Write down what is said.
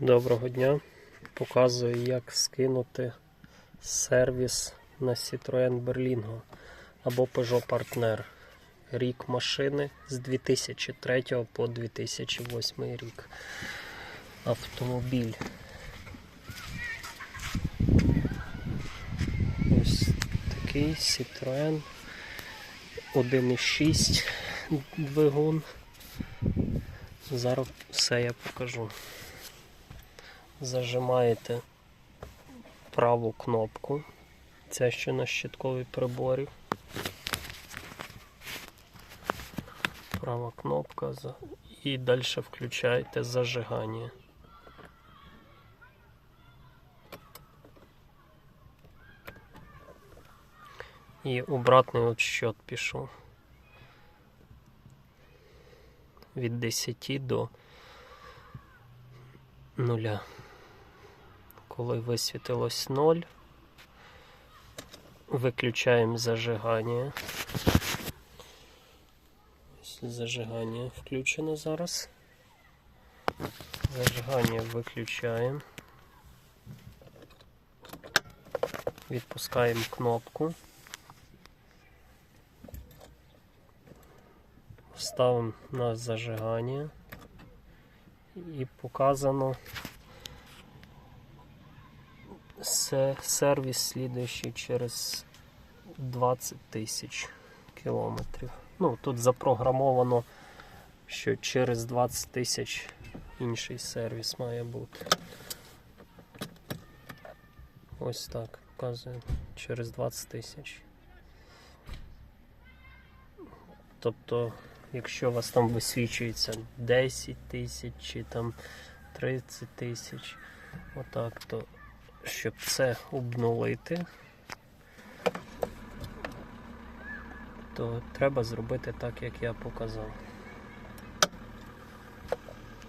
Доброго дня. Показую, як скинути сервіс на Citroën Berlingo або Peugeot Partner. Рік машини з 2003 по 2008 рік. Автомобіль. Ось такий Citroën 1.6 двигун. Зараз все я покажу зажимаєте праву кнопку. Це ще на щитковій приборі. Права кнопка і далі включаєте зажигання. І обратний отсчет пішов. Від 10 до нуля. Коли висвітилось 0, виключаємо зажигання. Зажигання включено зараз. Зажигання виключаємо. Відпускаємо кнопку. Ставимо на зажигання і показано сервіс слідуючий через 20 тисяч кілометрів. Ну, тут запрограмовано, що через 20 тисяч інший сервіс має бути. Ось так показує через 20 тисяч. Тобто, якщо у вас там висвічується 10 тисяч чи там 30 тисяч, отак, то щоб це обнулити, то треба зробити так, як я показав.